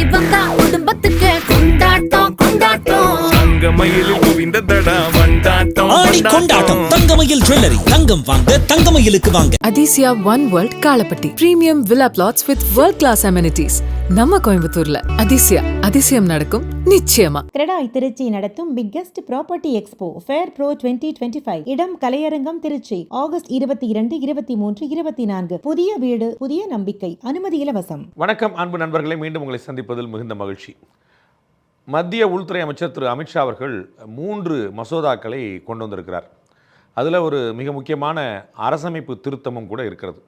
தேடி வந்தா குடும்பத்துக்கு கொண்டாட்டம் கொண்டாட்டம். தங்கமயிலில் குவிந்ததடா வண்டாட்டம் ஆடி கொண்டாட்டம். தங்கமயில் ஜுவல்லரி தங்கம் வாங்க தங்கமயிலுக்கு வாங்க. நம்ம கோயம்புத்தூர்ல. அதிசயா அதிசயம் நடக்கும் நிச்சயமா. கிரெடாய் திருச்சி நடத்தும் biggest property expo fair pro twenty twenty five இடம் கலையரங்கம் திருச்சி ஆகஸ்ட் இருபத்தி இரண்டு இருபத்தி மூன்று இருபத்தி நான்கு. புதிய வீடு புதிய நம்பிக்கை அனுமதி இலவசம். வணக்கம் அன்பு நண்பர்களே. மீண்டும் உங்களை சந்திப்பதில் மிகுந்த மகிழ்ச்சி. மத்திய உள்துறை அமைச்சர் திரு அமித்ஷா அவர்கள் மூன்று மசோதாக்களை கொண்டு வந்திருக்கிறார். அதில் ஒரு மிக முக்கியமான அரசமைப்பு திருத்தமும் கூட இருக்கிறது.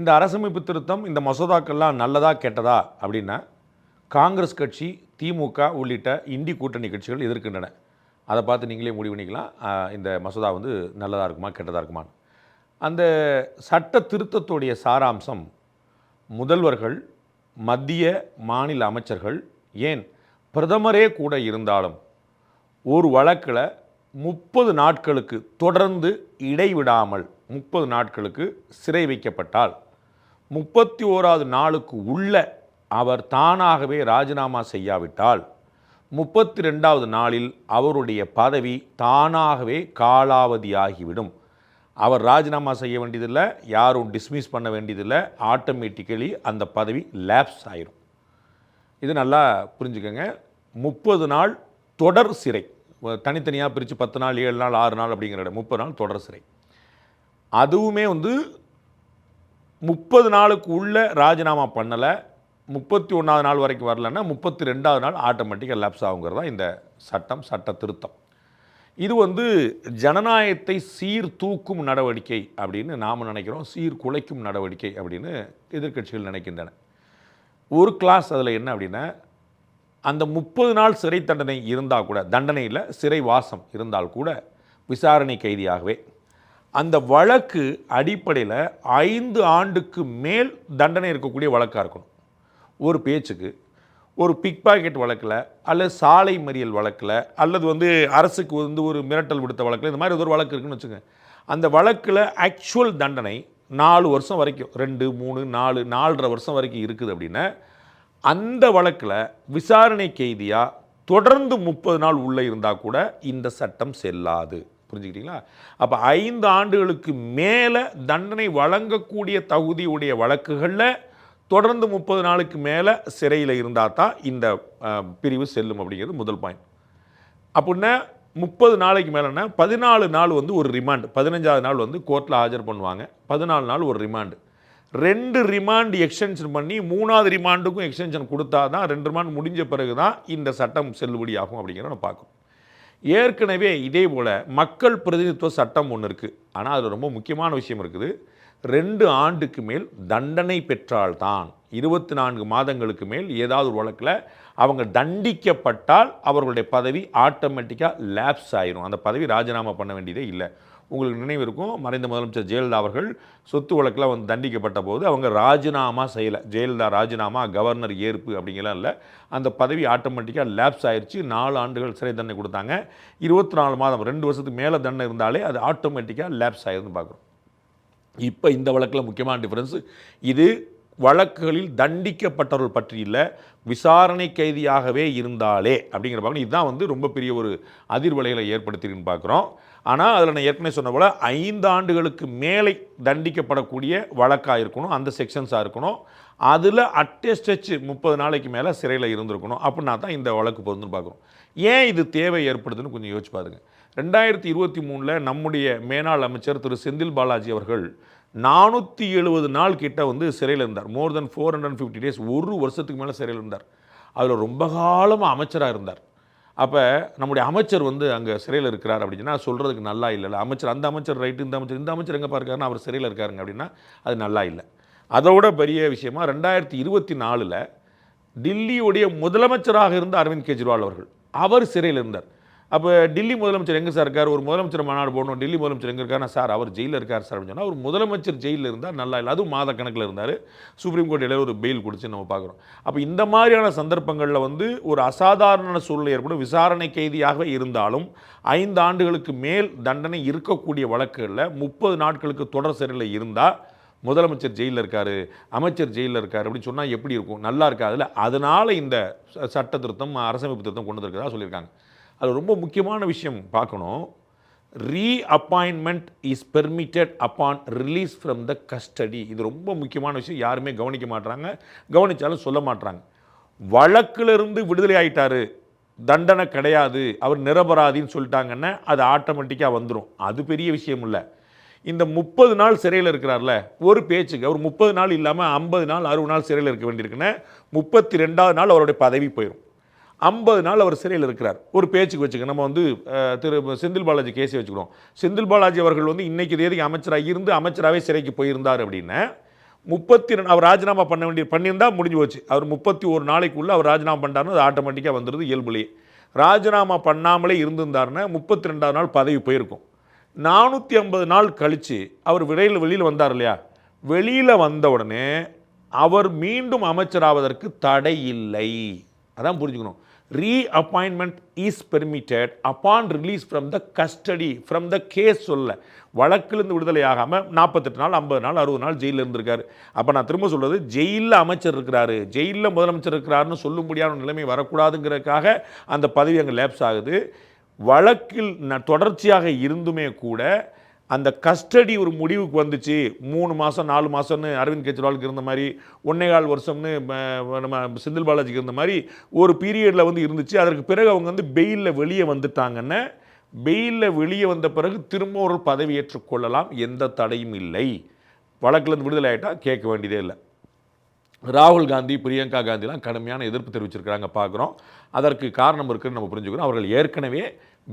இந்த அரசமைப்பு திருத்தம் இந்த மசோதாக்கள்லாம் நல்லதா கெட்டதா அப்படின்னா காங்கிரஸ் கட்சி திமுக உள்ளிட்ட இந்தி கூட்டணி கட்சிகள் எதிர்க்கின்றன. அதை பார்த்து நீங்களே முடிவு பண்ணிக்கலாம். இந்த மசோதா வந்து நல்லதாக இருக்குமா கெட்டதாக இருக்குமான்னு. அந்த சட்ட திருத்தத்துடைய சாராம்சம் முதல்வர்கள் மத்திய மாநில அமைச்சர்கள் ஏன் பிரதமரே கூட இருந்தாலும் ஒரு வழக்கில் முப்பது நாட்களுக்கு தொடர்ந்து இடைவிடாமல் முப்பது நாட்களுக்கு சிறை வைக்கப்பட்டால் முப்பத்தி ஓராவது நாளுக்கு உள்ள அவர் தானாகவே ராஜினாமா செய்யாவிட்டால் முப்பத்தி ரெண்டாவது நாளில் அவருடைய பதவி தானாகவே காலாவதியாகிவிடும். அவர் ராஜினாமா செய்ய வேண்டியதில்லை யாரும் டிஸ்மிஸ் பண்ண வேண்டியதில்லை ஆட்டோமேட்டிக்கலி அந்த பதவி லேப்ஸ் ஆயிரும். இது நல்லா புரிஞ்சுக்கோங்க. முப்பது நாள் தொடர் சிறை. தனித்தனியாக பிரித்து பத்து நாள் ஏழு நாள் ஆறு நாள் அப்படிங்கிற இடம். முப்பது நாள் தொடர் சிறை. அதுவுமே வந்து முப்பது நாளுக்கு உள்ள ராஜினாமா பண்ணலை. முப்பத்தி ஒன்றாவது நாள் வரைக்கும் வரலன்னா முப்பத்தி ரெண்டாவது நாள் ஆட்டோமேட்டிக்காக லேப்ஸ் ஆகுங்கிறது தான் இந்த சட்டம் சட்ட திருத்தம். இது வந்து ஜனநாயகத்தை சீர்தூக்கும் நடவடிக்கை அப்படின்னு நாம் நினைக்கிறோம். சீர்குலைக்கும் நடவடிக்கை அப்படின்னு எதிர்க்கட்சிகள் நினைக்கின்றன. ஒரு கிளாஸ் அதில் என்ன அப்படின்னா அந்த முப்பது நாள் சிறை தண்டனை இருந்தால் கூட தண்டனையில் சிறை வாசம் இருந்தால் கூட விசாரணை கைதியாகவே அந்த வழக்கு அடிப்படையில் ஐந்து ஆண்டுக்கு மேல் தண்டனை இருக்கக்கூடிய வழக்காக இருக்கணும். ஒரு பேச்சுக்கு ஒரு பிக் பாக்கெட் வழக்கில் அல்லது சாலை மறியல் வழக்கில் அல்லது வந்து அரசுக்கு வந்து ஒரு மிரட்டல் விடுத்த வழக்கில் இந்த மாதிரி ஒரு வழக்கு இருக்குன்னு வச்சுங்க அந்த வழக்கில் ஆக்சுவல் தண்டனை நாலு வருஷம் வரைக்கும் ரெண்டு மூணு நாலு நாலரை வருஷம் வரைக்கும் இருக்குது அப்படின்னா அந்த வழக்கில் விசாரணை கைதியாக தொடர்ந்து முப்பது நாள் உள்ளே இருந்தால் கூட இந்த சட்டம் செல்லாது. புரிஞ்சுக்கிட்டீங்களா? அப்போ ஐந்து ஆண்டுகளுக்கு மேலே தண்டனை வழங்கக்கூடிய தகுதியுடைய வழக்குகளில் தொடர்ந்து முப்பது நாளுக்கு மேலே சிறையில் இருந்தால் தான் இந்த பிரிவு செல்லும் அப்படிங்கிறது முதல் பாயிண்ட் அப்படின்னா முப்பது நாளைக்கு மேலேன்னா பதினாலு நாள் வந்து ஒரு ரிமாண்ட் பதினஞ்சாவது நாள் வந்து கோர்ட்டில் ஆஜர் பண்ணுவாங்க. பதினாலு நாள் ஒரு ரிமாண்டு ரெண்டு ரிமாண்ட் எக்ஸ்டென்ஷன் பண்ணி மூணாவது ரிமாண்டுக்கும் எக்ஸ்டென்ஷன் கொடுத்தா தான் ரெண்டு ரிமாண்ட் முடிஞ்ச பிறகு தான் இந்த சட்டம் செல்லுபடியாகும் அப்படிங்கிறத நம்ம பார்க்கணும். ஏற்கனவே இதே போல் மக்கள் பிரதிநிதித்துவ சட்டம் ஒன்று இருக்குது ஆனால் அதில் ரொம்ப முக்கியமான விஷயம் இருக்குது. ரெண்டு ஆண்டுக்கு மேல் தண்டனை பெற்றால்தான் இருபத்தி நான்கு மாதங்களுக்கு மேல் ஏதாவது ஒரு வழக்கில் அவங்க தண்டிக்கப்பட்டால் அவர்களுடைய பதவி ஆட்டோமேட்டிக்காக லேப்ஸ் ஆயிரும். அந்த பதவி ராஜினாமா பண்ண வேண்டியதே இல்லை. உங்களுக்கு நினைவு இருக்கும். மறைந்த முதலமைச்சர் ஜெயலலிதா அவர்கள் சொத்து வழக்கில் வந்து தண்டிக்கப்பட்ட போது அவங்க ராஜினாமா செய்யலை. ஜெயலலிதா ராஜினாமா கவர்னர் ஏற்பு அப்படிங்கலாம் இல்லை. அந்த பதவி ஆட்டோமேட்டிக்காக லேப்ஸ் ஆயிடுச்சு நாலு ஆண்டுகள் சிறை தண்டனை கொடுத்தாங்க. இருபத்தி நாலு மாதம் ரெண்டு வருஷத்துக்கு மேலே தண்டனை இருந்தாலே அது ஆட்டோமேட்டிக்காக லேப்ஸ் ஆயிருன்னு பார்க்குறோம். இப்போ இந்த வழக்கில் முக்கியமான டிஃப்ரென்ஸு இது வழக்குகளில் தண்டிக்கப்பட்டவர்கள் பற்றி இல்லை. விசாரணை கைதியாகவே இருந்தாலே அப்படிங்கிற பார்க்கணும். இதுதான் வந்து ரொம்ப பெரிய ஒரு அதிர்வலைகளை ஏற்படுத்திருக்குன்னு பார்க்குறோம். ஆனால் அதில் நான் ஏற்கனவே சொன்ன போல் ஐந்து ஆண்டுகளுக்கு மேலே தண்டிக்கப்படக்கூடிய வழக்காக இருக்கணும் அந்த செக்ஷன்ஸாக இருக்கணும். அதில் அட்டஸ்டச்சு முப்பது நாளைக்கு மேலே சிறையில் இருந்திருக்கணும் அப்படின்னா தான் இந்த வழக்கு பொருந்துன்னு பார்க்குறோம். ஏன் இது தேவை ஏற்படுதுன்னு கொஞ்சம் யோசிச்சு பாருங்கள் ரெண்டாயிரத்தி இருபத்தி மூணில் நம்முடைய மேனாள் அமைச்சர் திரு செந்தில் பாலாஜி அவர்கள் நானூற்றி எழுபது நாள் கிட்ட வந்து சிறையில் இருந்தார். More than four hundred fifty days ஒரு வருஷத்துக்கு மேலே சிறையில் இருந்தார். அதில் ரொம்ப காலமாக அமைச்சராக இருந்தார். அப்போ நம்முடைய அமைச்சர் வந்து அங்கே சிறையில் இருக்கிறார் அப்படின்னா சொல்கிறதுக்கு நல்லா இல்லைல்ல அமைச்சர் அந்த அமைச்சர் ரைட்டு இந்த அமைச்சர் இந்த அமைச்சர் எங்கே இருக்காருன்னா அவர் சிறையில் இருக்காருங்க அப்படின்னா அது நல்லா இல்லை. அதோட பெரிய விஷயமா ரெண்டாயிரத்தி இருபத்தி நாலில் டில்லியுடைய முதலமைச்சராக இருந்த அரவிந்த் கெஜ்ரிவால் அவர்கள் அவர் சிறையில் இருந்தார். அப்போ டெல்லி முதலமைச்சர் எங்கே சார் இருக்கார்? ஒரு முதலமைச்சர் மாநாடு போகணும் டெல்லி முதலமைச்சர் எங்கே இருக்கார் சார் அவர் ஜெயிலில் இருக்கார் சார் அப்படின்னு சொன்னால் ஒரு முதலமைச்சர் ஜெயிலில் இருந்தால் நல்லா இல்லை. அதுவும் மாத கணக்கில் இருந்தார். சுப்ரீம் கோர்ட் இடையில ஒரு பெயில் கொடுத்து நம்ம பார்க்குறோம் அப்போ இந்த மாதிரியான சந்தர்ப்பங்களில் வந்து ஒரு அசாதாரண சூழ்நிலை ஏற்படும். விசாரணை கைதியாக இருந்தாலும் ஐந்து ஆண்டுகளுக்கு மேல் தண்டனை இருக்கக்கூடிய வழக்குகளில் முப்பது நாட்களுக்கு தொடர் சிறையில் இருந்தால் முதலமைச்சர் ஜெயிலில் இருக்கார் அமைச்சர் ஜெயிலில் இருக்கார் அப்படின்னு சொன்னால் எப்படி இருக்கும்? நல்லா இருக்காதுல்ல? அதனால் இந்த சட்ட திருத்தம் அரசமைப்பு திருத்தம் கொண்டு வந்திருக்கிறதா சொல்லியிருக்காங்க. அது ரொம்ப முக்கியமான விஷயம் பார்க்கணும். Reappointment is permitted upon release from the custody இது ரொம்ப முக்கியமான விஷயம். யாருமே கவனிக்க மாட்டுறாங்க கவனித்தாலும் சொல்ல மாட்றாங்க. வழக்கிலிருந்து விடுதலை ஆயிட்டாரு. தண்டனை கிடையாது. அவர் நிரபராதின்னு சொல்லிட்டாங்கன்னா அது ஆட்டோமேட்டிக்காக வந்துடும் அது பெரிய விஷயம் இல்லை. இந்த முப்பது நாள் சிறையில் இருக்கிறார்ல ஒரு பேச்சுக்கு அவர் முப்பது நாள் இல்லாமல் ஐம்பது நாள் அறுபது நாள் சிறையில் இருக்க வேண்டியிருக்குன்னா முப்பத்தி ரெண்டாவது நாள் அவருடைய பதவி போயிடும் ஐம்பது நாள் அவர் சிறையில் இருக்கிறார். ஒரு பேச்சுக்கு வச்சுக்க நம்ம வந்து திரு செந்தில் பாலாஜி கேஸை வச்சுக்கிறோம். செந்தில் பாலாஜி அவர்கள் வந்து இன்றைக்கு தேதிக்கு அமைச்சராக இருந்து அமைச்சராகவே சிறைக்கு போயிருந்தார் அப்படின்னா முப்பத்தி ரெண்டு அவர் ராஜினாமா பண்ண வேண்டிய பண்ணியிருந்தா முடிஞ்சு போச்சு. அவர் முப்பத்தி ஒரு நாளைக்குள்ளே அவர் ராஜினாமா பண்ணாருன்னு அது ஆட்டோமேட்டிக்காக வந்துடுது இயல்புலேயே. ராஜினாமா பண்ணாமலே இருந்திருந்தாருன்னா முப்பத்தி ரெண்டாவது நாள் பதவி போயிருக்கும். நானூற்றி ஐம்பது நாள் கழித்து அவர் விரையில் வெளியில் வந்தார் இல்லையா? வெளியில் வந்த உடனே அவர் மீண்டும் அமைச்சராவதற்கு தடை இல்லை. அதான் புரிஞ்சுக்கணும். Reappointment is permitted upon release from the custody from the case சொல்ல. வழக்கிலிருந்து விடுதலை ஆகாமல் நாற்பத்தெட்டு நாள் ஐம்பது நாள் அறுபது நாள் ஜெயிலில் இருந்திருக்காரு. அப்போ நான் திரும்ப சொல்கிறது ஜெயிலில் அமைச்சர் இருக்கிறாரு. ஜெயிலில் முதலமைச்சர் இருக்கிறாருன்னு சொல்ல முடியாத நிலைமை வரக்கூடாதுங்கிறதுக்காக அந்த பதவி அங்கே லேப்ஸ் ஆகுது. வழக்கில் ந- தொடர்ச்சியாக இருந்துமே கூட அந்த கஸ்டடி ஒரு முடிவுக்கு வந்துச்சு. மூணு மாதம் நாலு மாதம்னு அரவிந்த் கெஜ்ரிவாலுக்கு இருந்த மாதிரி ஒன்னே கால் வருஷம்னு நம்ம செந்தில் பாலாஜிக்கு இருந்த மாதிரி ஒரு பீரியடில் வந்து இருந்துச்சு. அதற்கு பிறகு அவங்க வந்து பெயிலில் வெளியே வந்துட்டாங்கன்னு பெயிலில் வெளியே வந்த பிறகு திரும்ப ஒரு பதவியேற்றுக் கொள்ளலாம். எந்த தடையும் இல்லை. வழக்கிலிருந்து விடுதலை ஆகிட்டால் கேட்க வேண்டியதே இல்லை. ராகுல் காந்தி பிரியங்கா காந்திலாம் கடுமையான எதிர்ப்பு தெரிவிச்சிருக்கிறாங்க பார்க்குறோம் அதற்கு காரணம் இருக்குன்னு நம்ம புரிஞ்சுக்கிறோம் அவர்கள் ஏற்கனவே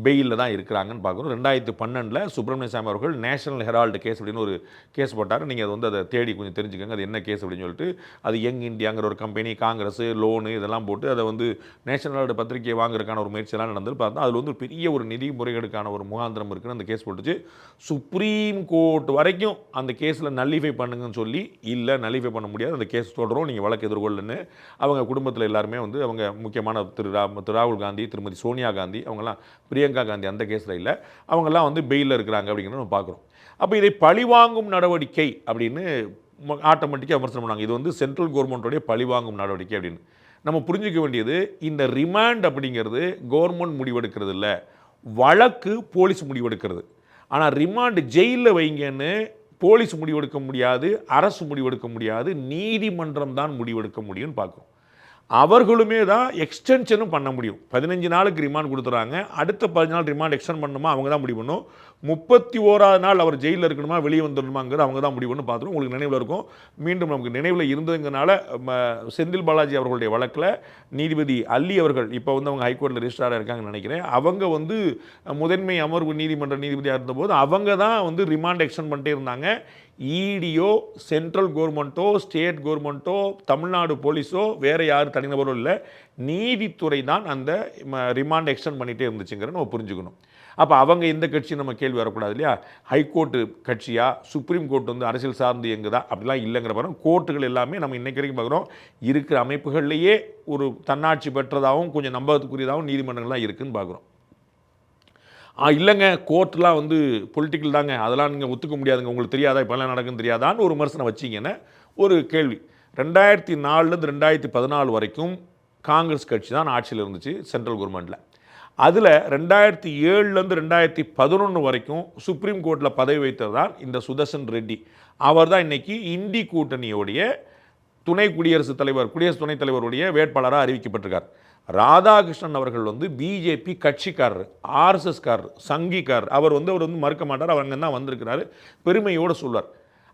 பெயிலில் தான் இருக்கிறாங்கன்னு பார்க்குறோம் ரெண்டாயிரத்து பன்னெண்டில் சுப்பிரமணிய சாமி அவர்கள் நேஷனல் ஹெரால்டு கேஸ் அப்படின்னு ஒரு கேஸ் போட்டார். நீங்கள் அதை வந்து அதை தேடி கொஞ்சம் தெரிஞ்சுக்கோங்க. அது என்ன கேஸ் அப்படின்னு சொல்லிட்டு அது யங் இந்தியாங்கிற ஒரு கம்பெனி காங்கிரஸ் லோனு இதெல்லாம் போட்டு அதை வந்து நேஷனல் ஹெரால்டு பத்திரிகையை வாங்குறதுக்கான ஒரு முயற்சியெல்லாம் நடந்து பார்த்தா அதில் வந்து ஒரு பெரிய ஒரு நிதி முறைகேடுக்கான ஒரு முகாந்திரம் இருக்குன்னு அந்த கேஸ் போட்டுச்சு. சுப்ரீம் கோர்ட் வரைக்கும் அந்த கேஸில் நல்லிஃபை பண்ணுங்கன்னு சொல்லி இல்லை நல்லிஃபை பண்ண முடியாது. அந்த கேஸ் தொடரும். நீங்கள் வழக்கு எதிர்கொள்ளுன்னு அவங்க குடும்பத்தில் எல்லாருமே வந்து அவங்க முக்கியமான திரு திரு ராகுல் காந்தி திருமதி சோனியா காந்தி அவங்கெல்லாம் பிரியங்கா காந்தி அந்த கேஸில் இல்லை. அவங்கெல்லாம் வந்து பெயிலில் இருக்கிறாங்க அப்படிங்கிறத நம்ம பார்க்குறோம். அப்போ இதை பழிவாங்கும் நடவடிக்கை அப்படின்னு ஆட்டோமேட்டிக்காக விமர்சனம் பண்ணாங்க இது வந்து சென்ட்ரல் கவர்மெண்ட்டோடைய பழிவாங்கும் நடவடிக்கை அப்படின்னு. நம்ம புரிஞ்சுக்க வேண்டியது இந்த ரிமாண்ட் அப்படிங்கிறது கவர்மெண்ட் முடிவெடுக்கிறது இல்லை. வழக்கு போலீஸ் முடிவெடுக்கிறது. ஆனால் ரிமாண்ட் ஜெயிலில் வைங்கன்னு போலீஸ் முடிவெடுக்க முடியாது அரசு முடிவெடுக்க முடியாது நீதிமன்றம் தான் முடிவெடுக்க முடியும்னு பார்க்குறோம். அவர்களுமே தான் எக்ஸ்டென்ஷனும் பண்ண முடியும். பதினஞ்சு நாளுக்கு ரிமாண்ட் கொடுத்துறாங்க. அடுத்த பதினஞ்சு நாள் ரிமாண்ட் எக்ஸ்டெண்ட் பண்ணணுமா? அவங்க தான் முடிவு பண்ணும். முப்பத்தி ஓராவது நாள் அவர் ஜெயிலில் இருக்கணுமா? வெளியே வந்துடணுமாங்கிறது அவங்க தான் முடிவு பண்ணு பார்த்துருவோம். உங்களுக்கு நினைவில் இருக்கும். மீண்டும் நமக்கு நினைவில் இருந்ததுங்கனால ம, செந்தில் பாலாஜி அவர்களுடைய வழக்கில் நீதிபதி அல்லி அவர்கள் இப்போ வந்து அவங்க ஹைகோர்ட்டில் ரிஜிஸ்ட்ராராக இருக்காங்கன்னு நினைக்கிறேன். அவங்க வந்து முதன்மை அமர்வு நீதிமன்ற நீதிபதியாக இருந்தபோது அவங்க தான் வந்து ரிமாண்ட் எக்ஸ்டெண்ட் பண்ணிட்டே இருந்தாங்க. இடியோ சென்ட்ரல் கவர்மெண்ட்டோ ஸ்டேட் கவர்மெண்ட்டோ தமிழ்நாடு போலீஸோ வேறு யார் தனிநபரோ இல்லை நீதித்துறை தான் அந்த ரிமாண்ட் எக்ஸ்டெண்ட் பண்ணிகிட்டே இருந்துச்சுங்கிற நம்ம புரிஞ்சுக்கணும். அப்போ அவங்க எந்த கட்சி நம்ம கேள்வி வரக்கூடாது இல்லையா? ஹைகோர்ட்டு கட்சியாக சுப்ரீம் கோர்ட் வந்து அரசியல் சார்ந்து எங்குதா அப்படிலாம் இல்லைங்கிற பாருங்க. கோர்ட்டுகள் எல்லாமே நம்ம இன்றைக்கு வரைக்கும் பார்க்குறோம். இருக்கிற அமைப்புகள்லேயே ஒரு தன்னாட்சி பெற்றதாகவும் கொஞ்சம் நம்பகத்துக்குரியதாகவும் நீதிமன்றங்கள்லாம் இருக்குன்னு பார்க்குறோம். ஆ இல்லைங்க கோர்ட்லாம் வந்து பொலிட்டிக்கல் தாங்க. அதெல்லாம் நீங்கள் ஒத்துக்க முடியாதுங்க. உங்களுக்கு தெரியாதா? இப்போல்லாம் நடக்குன்னு தெரியாதான்னு ஒரு விமர்சனம் வச்சிங்கன்னு ஒரு கேள்வி. ரெண்டாயிரத்தி நாலுலேருந்து ரெண்டாயிரத்தி பதினாலு வரைக்கும் காங்கிரஸ் கட்சி தான் ஆட்சியில் இருந்துச்சு சென்ட்ரல் கவர்மெண்ட்டில் அதில் ரெண்டாயிரத்தி ஏழுலேருந்து ரெண்டாயிரத்தி பதினொன்று வரைக்கும் சுப்ரீம் கோர்ட்டில் பதவி வைத்தது தான் இந்த சுதர்சன் ரெட்டி. அவர் தான் இன்றைக்கி இந்தி கூட்டணியோடைய துணை குடியரசுத் தலைவர் குடியரசு துணைத் தலைவருடைய வேட்பாளராக அறிவிக்கப்பட்டிருக்கார். ராதாகிருஷ்ணன் அவர்கள் வந்து பிஜேபி கட்சிக்காரர் ஆர்எஸ்எஸ்காரர் சங்கிக்காரர். அவர் வந்து அவர் வந்து மறுக்க மாட்டார். அவர் அங்கே தான் வந்திருக்கிறாரு. பெருமையோடு சொல்வார்.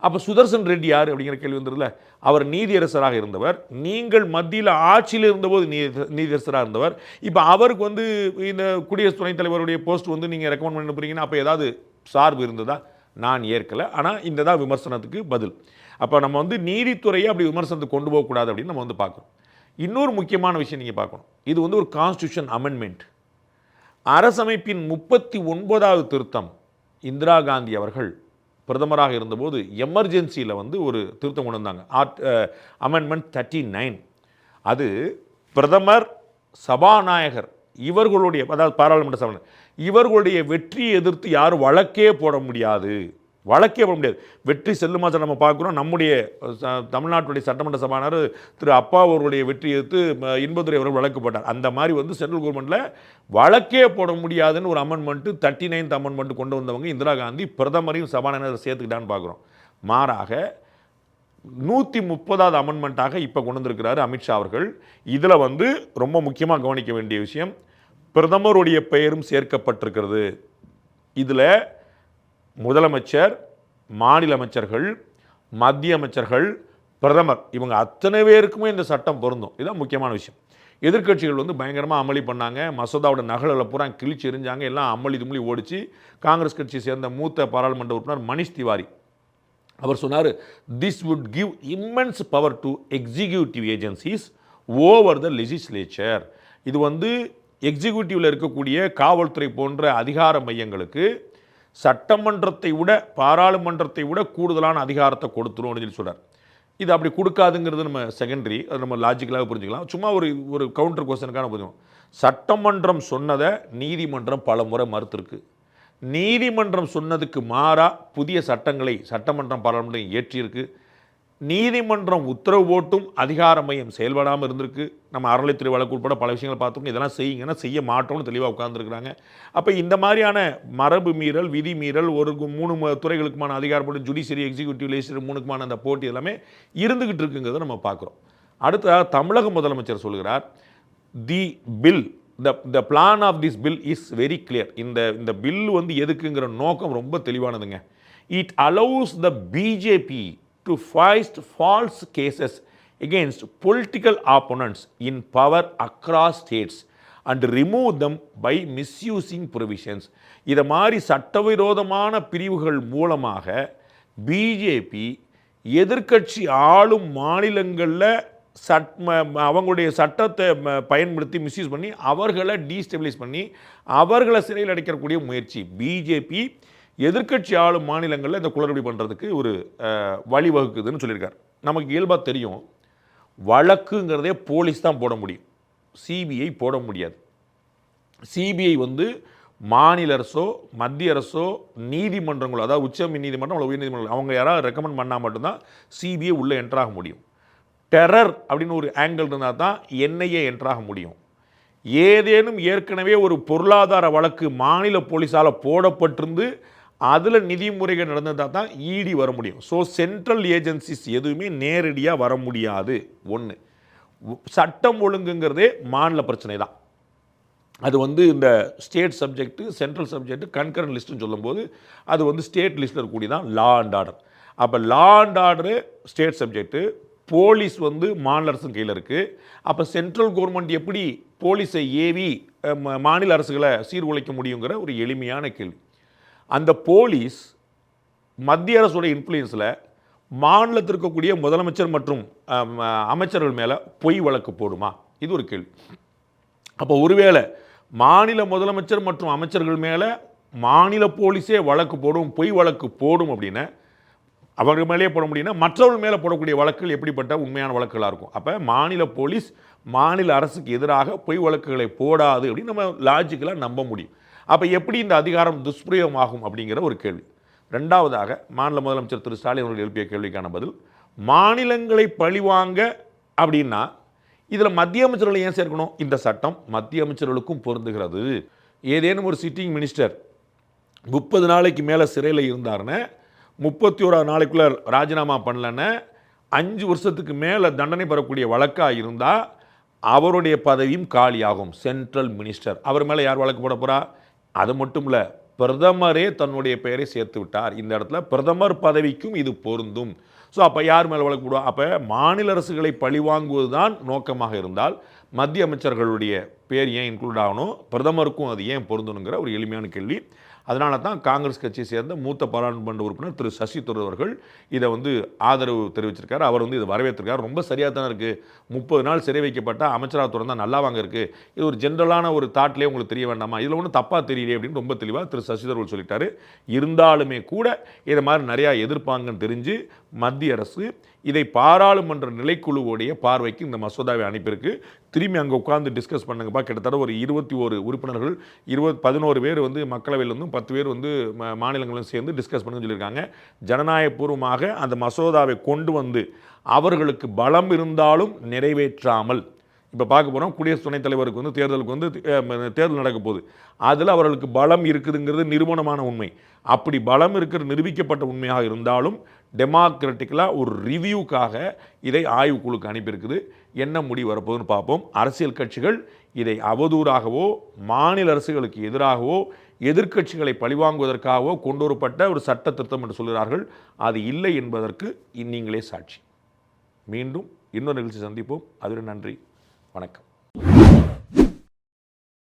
அப்போ சுதர்சன் ரெட்டி யார் அப்படிங்கிற கேள்வி வந்துருல அவர் நீதியரசராக இருந்தவர். நீங்கள் மத்தியில் ஆட்சியில் இருந்தபோது நீதி நீதியரசராக இருந்தவர். இப்போ அவருக்கு வந்து இந்த குடியரசு துணைத் தலைவருடைய போஸ்ட் வந்து நீங்கள் ரெக்கமெண்ட் பண்ண போறீங்கன்னா அப்போ ஏதாவது சார்பு இருந்ததா? நான் ஏற்கலை. ஆனால் இந்த தான் விமர்சனத்துக்கு பதில். அப்போ நம்ம வந்து நீதித்துறையை அப்படி விமர்சனத்துக்கு கொண்டு போகக்கூடாது அப்படின்னு நம்ம வந்து பார்க்குறோம். இன்னொரு முக்கியமான விஷயம் நீங்கள் பார்க்கணும். இது வந்து ஒரு கான்ஸ்டியூஷன் அமெண்ட்மெண்ட் அரசமைப்பின் முப்பத்தி ஒன்பதாவது திருத்தம் இந்திரா காந்தி அவர்கள் பிரதமராக இருந்தபோது எமர்ஜென்சியில் வந்து ஒரு திருத்தம் கொண்டு வந்தாங்க. ஆர்ட் அமெண்ட்மெண்ட் தேர்ட்டி நைன் அது பிரதமர் சபாநாயகர் இவர்களுடைய அதாவது பாராளுமன்ற சபை இவர்களுடைய வெற்றியை எதிர்த்து யாரும் வழக்கே போட முடியாது. வழக்கே போட முடியாது. வெற்றி செல்லுமா சார் நம்ம பார்க்குறோம். நம்முடைய ச- தமிழ்நாட்டுடைய சட்டமன்ற சபாநாயகர் திரு அப்பா அவர்களுடைய வெற்றி எடுத்து இன்பதுரை அவர்கள் வழக்கு போட்டார். அந்த மாதிரி வந்து சென்ட்ரல் கவர்மெண்ட்டில் வழக்கே போட முடியாதுன்னு ஒரு அமெண்ட்மெண்ட்டு தேர்ட்டி நைன்த் அமெண்ட்மெண்ட் கொண்டு வந்தவங்க இந்திரா காந்தி பிரதமரையும் சபாநாயகர் சேர்த்துக்கிட்டான்னு பார்க்குறோம். மாறாக நூற்றி முப்பதாவது அமெண்ட்மெண்ட்டாக இப்போ கொண்டு வந்திருக்கிறாரு அமித்ஷா அவர்கள். இதில் வந்து ரொம்ப முக்கியமாக கவனிக்க வேண்டிய விஷயம் பிரதமருடைய பெயரும் சேர்க்கப்பட்டிருக்கிறது. இதில் முதலமைச்சர் மாநில அமைச்சர்கள் மத்திய அமைச்சர்கள் பிரதமர் இவங்க அத்தனை பேருக்குமே இந்த சட்டம் பொருந்தும். இதுதான் முக்கியமான விஷயம். எதிர்க்கட்சிகள் வந்து பயங்கரமாக அமளி பண்ணாங்க. மசோதாவோட நகல்களை பூரா கிழிச்சு எரிஞ்சாங்க. எல்லாம் அமளி துமளி ஓடிச்சு. காங்கிரஸ் கட்சியை சேர்ந்த மூத்த பாராளுமன்ற உறுப்பினர் மணிஷ் திவாரி. அவர் சொன்னார் this would give immense power to executive agencies over the legislature இது வந்து எக்ஸிக்யூட்டிவில் இருக்கக்கூடிய காவல்துறை போன்ற அதிகார மையங்களுக்கு சட்டமன்றத்தை விட பாராளுமன்றத்தை விட கூடுதலான அதிகாரத்தை கொடுத்துரும் அப்படின்னு சொல்லி சொல்கிறார் இது அப்படி கொடுக்காதுங்கிறது நம்ம செகண்டரி அது நம்ம லாஜிக்கலாக புரிஞ்சுக்கலாம். சும்மா ஒரு ஒரு கவுண்டர் கொஸ்டனுக்கான புரிஞ்சுக்கலாம் சட்டமன்றம் சொன்னதை நீதிமன்றம் பல முறை மறுத்திருக்கு. நீதிமன்றம் சொன்னதுக்கு மாறாக புதிய சட்டங்களை சட்டமன்றம் பாராளுமன்றம் இயற்றியிருக்கு நீதிமன்றம் உத்தரவு போட்டும் அதிகார மையம் செயல்படாமல் இருந்திருக்கு. நம்ம அறநிலைத்துறை வழக்கு உட்பட பல விஷயங்களை பார்த்தோம் இதெல்லாம் செய்யுங்கன்னா செய்ய மாட்டோம்னு தெளிவாக உட்கார்ந்துருக்குறாங்க. அப்போ இந்த மாதிரியான மரபு மீறல் விதி மீறல் ஒரு மூணு துறைகளுக்குமான அதிகாரப்படும் ஜுடிஷியரி எக்ஸிக்யூட்டிவ் லெஜிஸ்லேட்டிவ் மூணுக்குமான அந்த போட்டி எல்லாமே இருந்துக்கிட்டு இருக்குங்கிறத நம்ம பார்க்குறோம். அடுத்ததாக தமிழக முதலமைச்சர் சொல்கிறார் the bill the the plan of this bill is very clear இந்த இந்த பில் வந்து எதுக்குங்கிற நோக்கம் ரொம்ப தெளிவானதுங்க. It allows the BJP to foist false cases against political opponents in power across states and remove them by misusing provisions. இதை மாதிரி சட்டவிரோதமான பிரிவுகள் மூலமாக பிஜேபி எதிர்க்கட்சி ஆளும் மாநிலங்களில் சட் அவங்களுடைய சட்டத்தை பயன்படுத்தி மிஸ்யூஸ் பண்ணி அவர்களை டீஸ்டெபிலைஸ் பண்ணி அவர்களை சிறையில் அடைக்கக்கூடிய முயற்சி பிஜேபி எதிர்க்கட்சி ஆளும் மாநிலங்களில் இந்த குளறுபடி பண்ணுறதுக்கு ஒரு வழிவகுக்குதுன்னு சொல்லியிருக்கார். நமக்கு இயல்பாக தெரியும். வழக்குங்கிறதே போலீஸ் தான் போட முடியும். சிபிஐ போட முடியாது. சிபிஐ வந்து மாநில அரசோ மத்திய அரசோ நீதிமன்றங்களோ அதாவது உச்ச நீதிமன்றம் அல்லது உயர்நீதிமன்றம் அவங்க யாராவது ரெக்கமெண்ட் பண்ணால் மட்டும்தான் சிபிஐ உள்ளே என்ட்ராக முடியும். டெரர் அப்படின்னு ஒரு ஆங்கிள் இருந்தால் தான் என்ஐஏ என்ட்ராக முடியும். ஏதேனும் ஏற்கனவே ஒரு பொருளாதார வழக்கு மாநில போலீஸால் போடப்பட்டிருந்து அதில் நிதி முறைகள் நடந்ததாக தான் இடி வர முடியும். ஸோ சென்ட்ரல் ஏஜென்சிஸ் எதுவுமே நேரடியாக வர முடியாது. ஒன்று சட்டம் ஒழுங்குங்கிறதே மாநில பிரச்சனை தான். அது வந்து இந்த state subject central subject concurrent லிஸ்ட்டுன்னு சொல்லும்போது அது வந்து ஸ்டேட் லிஸ்ட்டில் இருக்கக்கூடிய தான் லா அண்ட் ஆர்டர் அப்போ law and order state subject police வந்து மாநில அரசு கையில் இருக்குது அப்போ சென்ட்ரல் கவர்மெண்ட் எப்படி போலீஸை ஏவி மாநில அரசுகளை சீர்குலைக்க முடியுங்கிற ஒரு எளிமையான கேள்வி. அந்த போலீஸ் மத்திய அரசோட இன்ஃப்ளூயன்ஸில் மாநிலத்தில் இருக்கக்கூடிய முதலமைச்சர் மற்றும் அமைச்சர்கள் மேலே பொய் வழக்கு போடுமா? இது ஒரு கேள்வி. அப்போ ஒருவேளை மாநில முதலமைச்சர் மற்றும் அமைச்சர்கள் மேலே மாநில போலீஸே வழக்கு போடும் பொய் வழக்கு போடும் அப்படின்னா அவர்கள் மேலேயே போட முடியும்னா மற்றவர்கள் மேலே போடக்கூடிய வழக்குகள் எப்படிப்பட்ட உண்மையான வழக்குகளாக இருக்கும்? அப்போ மாநில போலீஸ் மாநில அரசுக்கு எதிராக பொய் வழக்குகளை போடாது அப்படின்னு நம்ம லாஜிக்கலாக நம்ப முடியும். அப்போ எப்படி இந்த அதிகாரம் துஷ்பிரயோகமாகும் அப்படிங்கிற ஒரு கேள்வி. ரெண்டாவதாக மாநில முதலமைச்சர் திரு. ஸ்டாலின் அவர்கள் எழுப்பிய கேள்விக்கான பதில் மாநிலங்களை பழிவாங்க அப்படின்னா இதில் மத்திய அமைச்சர்களை ஏன் சேர்க்கணும்? இந்த சட்டம் மத்திய அமைச்சர்களுக்கும் பொருந்துகிறது. ஏதேனும் ஒரு சிட்டிங் மினிஸ்டர் முப்பது நாளைக்கு மேலே சிறையில் இருந்தாருன்னு முப்பத்தி ஓராது நாளைக்குள்ளே ராஜினாமா பண்ணலன்னு அஞ்சு வருஷத்துக்கு மேலே தண்டனை பெறக்கூடிய வழக்காக இருந்தால் அவருடைய பதவியும் காலியாகும். சென்ட்ரல் மினிஸ்டர் அவர் மேலே யார் வழக்கு போட போகிறா அது மட்டும் இல்லை பிரதமரே தன்னுடைய பெயரை சேர்த்து விட்டார். இந்த இடத்துல பிரதமர் பதவிக்கும் இது பொருந்தும். ஸோ அப்போ யார் மேலே வழக்கு போடுவோம் அப்போ மாநில அரசுகளை பழிவாங்குவது தான் நோக்கமாக இருந்தால் மத்திய அமைச்சர்களுடைய பேர் ஏன் இன்க்ளூட் ஆகணும்? பிரதமருக்கும் அது ஏன் பொருந்தணுங்கிற ஒரு எளிமையான கேள்வி. அதனால தான் காங்கிரஸ் கட்சியை சேர்ந்த மூத்த பாராளுமன்ற உறுப்பினர் திரு சசி தரூர் அவர்கள் இதை வந்து ஆதரவு தெரிவிச்சிருக்காரு. அவர் வந்து இதை வரவேற்றிருக்கார். ரொம்ப சரியாக தான் இருக்குது முப்பது நாள் சிறை வைக்கப்பட்ட அமைச்சராக திறந்தால் நல்லா வாங்க இருக்குது இது ஒரு ஜென்ரலான ஒரு தாட்லேயே உங்களுக்கு தெரிய வேண்டாமா? இதில் ஒன்றும் தப்பாக தெரியலையே அப்படின்னு ரொம்ப தெளிவாக திரு சசி தரூர் சொல்லிட்டாரு. இருந்தாலுமே கூட இதை மாதிரி நிறையா எதிர்ப்பாங்கன்னு தெரிஞ்சு மத்திய அரசு இதை பாராளுமன்ற நிலைக்குழுவுடைய பார்வைக்கு இந்த மசோதாவை அனுப்பியிருக்கு. திரும்பி அங்கே உட்காந்து டிஸ்கஸ் பண்ணுங்கப்பா. கிட்டத்தட்ட ஒரு இருபத்தி ஒரு உறுப்பினர்கள் இருபது பதினோரு பேர் வந்து மக்களவையிலிருந்தும் பத்து பேர் வந்து மாநிலங்களும் சேர்ந்து டிஸ்கஸ் பண்ணுன்னு சொல்லியிருக்காங்க. ஜனநாயகபூர்வமாக அந்த மசோதாவை கொண்டு வந்து அவர்களுக்கு பலம் இருந்தாலும் நிறைவேற்றாமல். இப்போ பார்க்க போகிறோம் குடியரசு துணைத் தலைவருக்கு வந்து தேர்தலுக்கு வந்து தேர்தல் நடக்க போகுது. அதில் அவர்களுக்கு பலம் இருக்குதுங்கிறது நிரூபணமான உண்மை. அப்படி பலம் இருக்கிற நிரூபிக்கப்பட்ட உண்மையாக இருந்தாலும் டெமோக்ராட்டிக்கலாக ஒரு ரிவ்யூக்காக இதை ஆய்வுக்குழுக்கு அனுப்பியிருக்குது. என்ன முடிவு வரப்போகுதுன்னு பார்ப்போம். அரசியல் கட்சிகள் இதை அவதூறாகவோ மாநில அரசுகளுக்கு எதிராகவோ எதிர்க்கட்சிகளை பழிவாங்குவதற்காகவோ கொண்டு வரப்பட்ட ஒரு சட்ட திருத்தம் என்று சொல்கிறார்கள். அது இல்லை என்பதற்கு நீங்களே சாட்சி. மீண்டும் இன்னொரு நிகழ்ச்சி சந்திப்போம். அதில் நன்றி. வணக்கம்.